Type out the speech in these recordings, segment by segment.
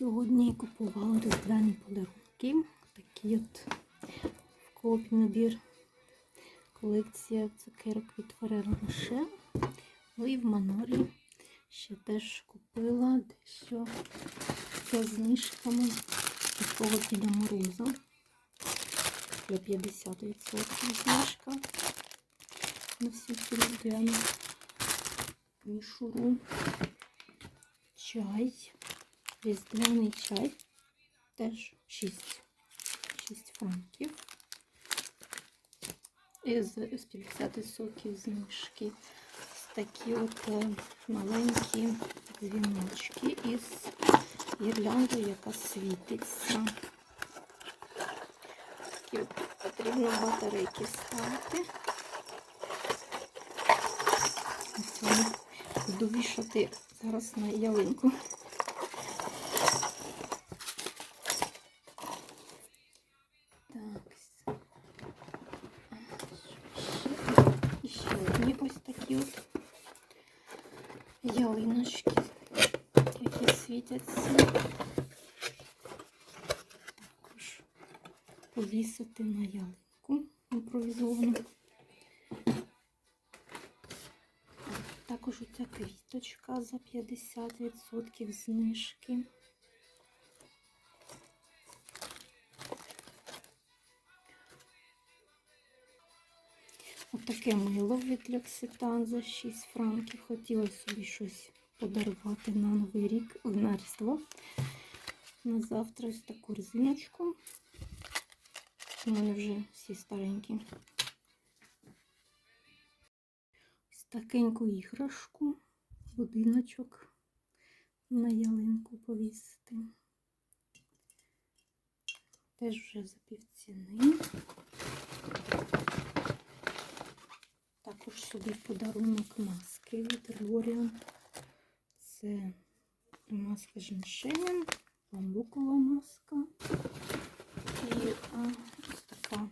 Сьогодні купувала різдвяні подарунки. Такий от в коопі набір. Колекція цукерок від Ferrero Rocher. Ну і в Манорі ще теж купила дещо за знижками такого Діда Мороза. Для 50% знижка на всю цю різдвяну мішуру. Чай. Різдвяний чай. Теж 6, 6 франків. І з, з 50 соків знижки. Такі от е, маленькі дзвіночки із гірляндою, яка світиться. Такі от потрібно батарейки ставити. Ось вони зараз на ялинку. Так. І ще одні ось такі от ялиночки, які світяться. Також повісити на ялинку імпровізовану. Також оця квіточка за 50% знижки. Отаке мило від Лекситан за 6 франків. Хотіла собі щось подарувати на Новий рік, на Різдво. На завтра ось таку резиночку. У мене вже всі старенькі. Ось такеньку іграшку, будиночок на ялинку повісити. Теж вже за півціни. Також собі подарунок маски від L'Oreal. Це маска з женьшенем, бамбукова маска. І а, ось така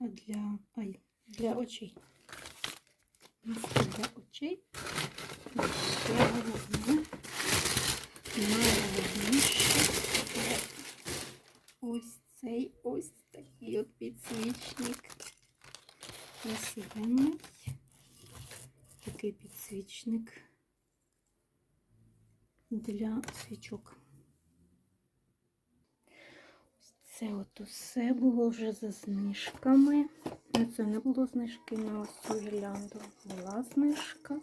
для, ай, для очей. Маска для очей. І ще головне, найголовніше ось цей ось такий от підсвічник. Красивенний такий підсвічник для свічок. Це от усе було вже за знижками. Ну, Це не було знижки на ось цю гірлянду. Була знижка,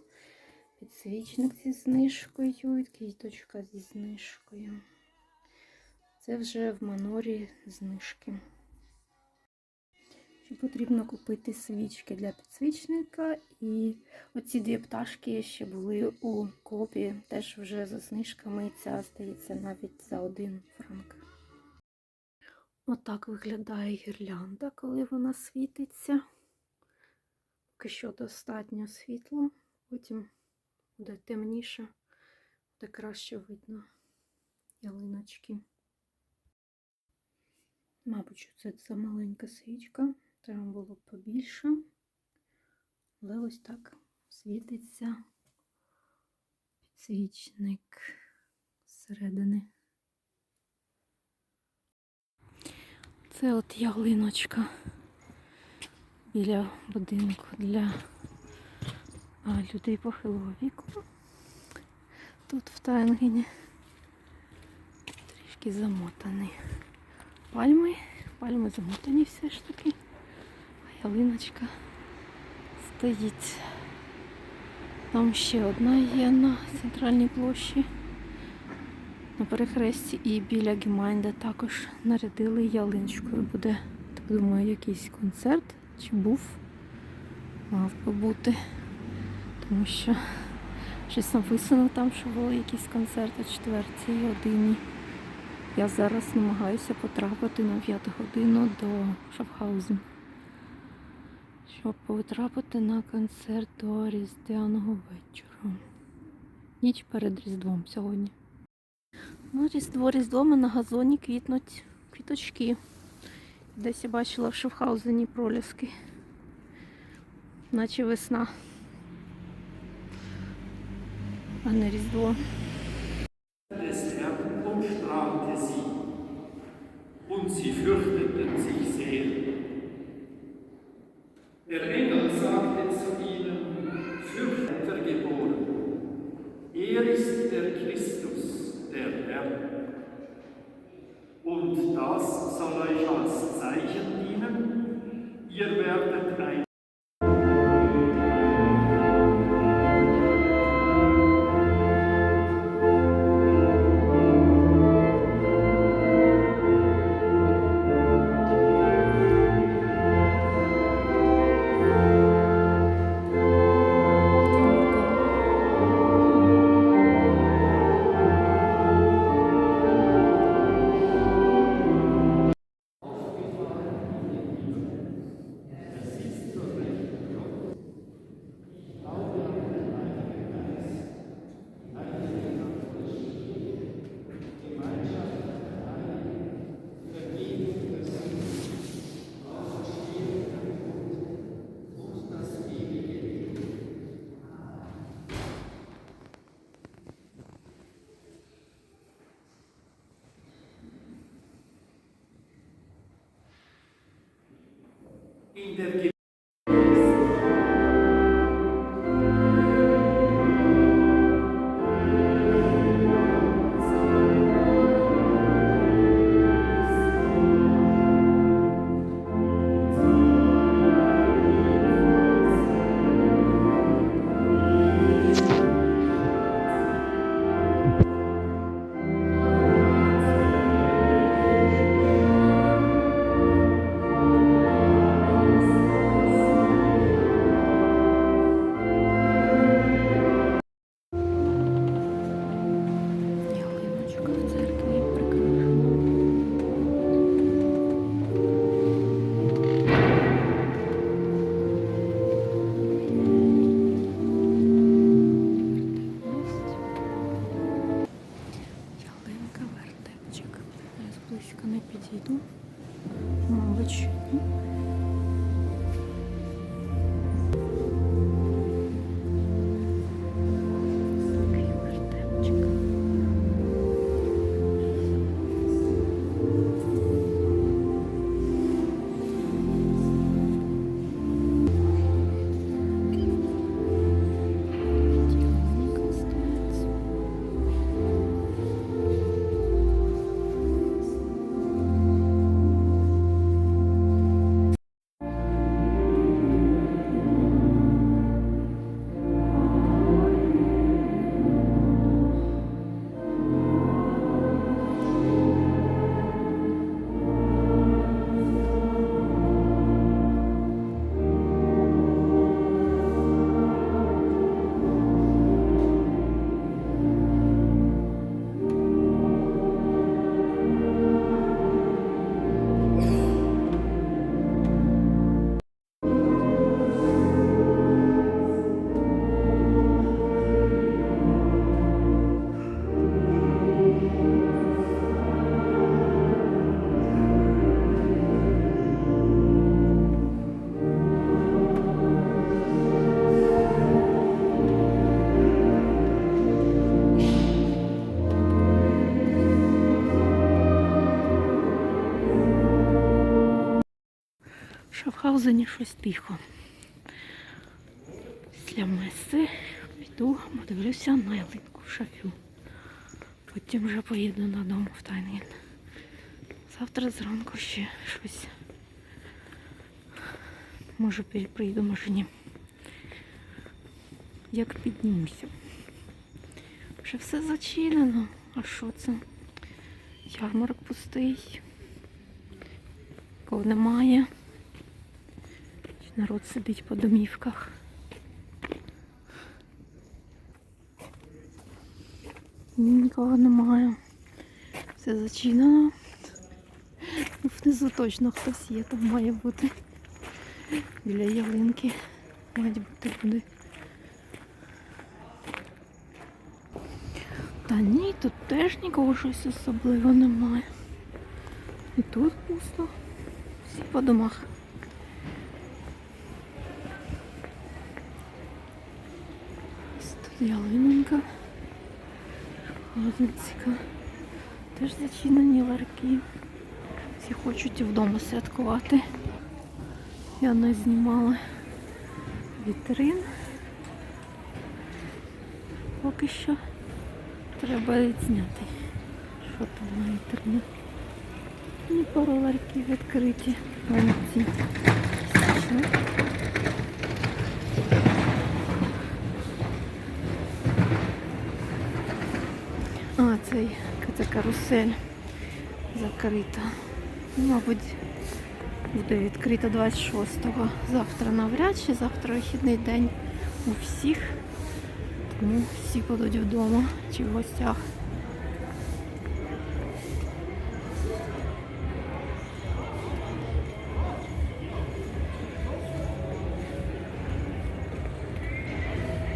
підсвічник зі знижкою, квіточка зі знижкою. Це вже в манорі знижки. Ще потрібно купити свічки для підсвічника. І оці дві пташки ще були у копі, теж вже за знижками. Ця здається навіть за один франк. Отак виглядає гірлянда, коли вона світиться. Поки що достатньо світло, потім буде темніше, буде краще видно ялиночки. Мабуть, це замаленька свічка. Треба було побільше. Але ось так світиться підсвічник зсередини. Це от ялиночка біля будинку для людей похилого віку. Тут в Тайнгені трішки замотаний пальми. Пальми замотані все ж таки ялиночка стоїть. Там ще одна є на центральній площі. На перехресті і біля Гімайнда також нарядили ялиночкою. Буде, так думаю, якийсь концерт чи був. Мав би бути. Тому що щось написано там, що були якісь концерти о 4 годині. Я зараз намагаюся потрапити на 5 годину до Шафхаузен щоб потрапити на концерт до Різдвяного вечора. Ніч перед Різдвом сьогодні. Ну, Різдво Різдвом на газоні квітнуть квіточки. Десь я бачила в Шафхаузені проліски. Наче весна. А не Різдво. Sie fürchteten sich sehr. Der Engel sagte zu ihnen, Fürchter geboren, er ist der Christus, der Herr. Und das soll euch als Zeichen dienen, ihr werdet ein intercambio Мабуть, В Шафхаузені щось тихо. Після меси піду, подивлюся на ялинку в шафю. Потім вже поїду додому в Тайнген. Завтра зранку ще щось. Може приїду, може ні. Як піднімуся. Вже все зачинено. А що це? Ярмарок пустий. Кого немає. Народ сидить по домівках. Нікого немає. Все зачинено. Внизу точно хтось є, там має бути. Біля ялинки мають бути люди. Та ні, тут теж нікого щось особливого немає. І тут пусто. Всі по домах. Ось тут Теж зачинені ларки. Всі хочуть вдома святкувати. Я не знімала вітрин. Поки що треба відзняти, що там на вітрині. І пару ларків відкриті. Вон ці. Смачно. А, цей це карусель закрита. Ну, Мабуть, буде відкрита 26-го. Завтра навряд чи завтра вихідний день у всіх. Тому всі будуть вдома чи в гостях.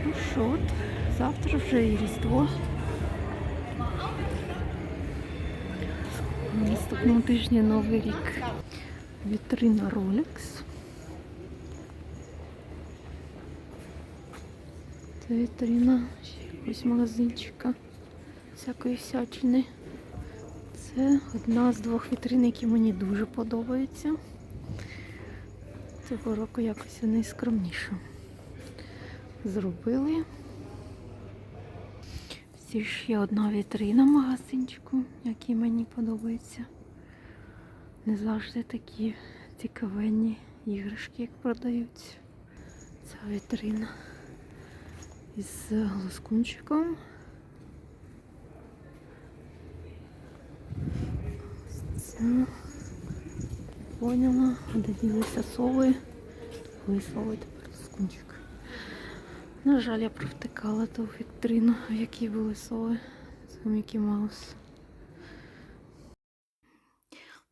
Ну що, завтра вже і Різдво. Наступного тижня Новий рік. Вітрина Rolex. Це вітрина ще якогось магазинчика всякої всячини. Це одна з двох вітрин, які мені дуже подобаються. Цього року якось вони скромніше зробили. Ж є одна вітрина магазинчику, який мені подобається. Не завжди такі цікавенні іграшки, як продаються. Ця вітрина із лоскунчиком. Поняла, де ділися сови. Тепер лоскунчик. На жаль, я провтикала ту вітрину, в якій були сови. Це Мікі Маус.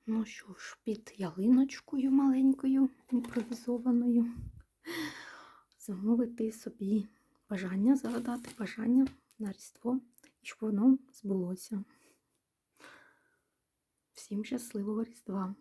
Ну що ж, під ялиночкою маленькою, імпровізованою. Замовити собі бажання, загадати бажання на Різдво, і щоб воно збулося. Всім щасливого Різдва!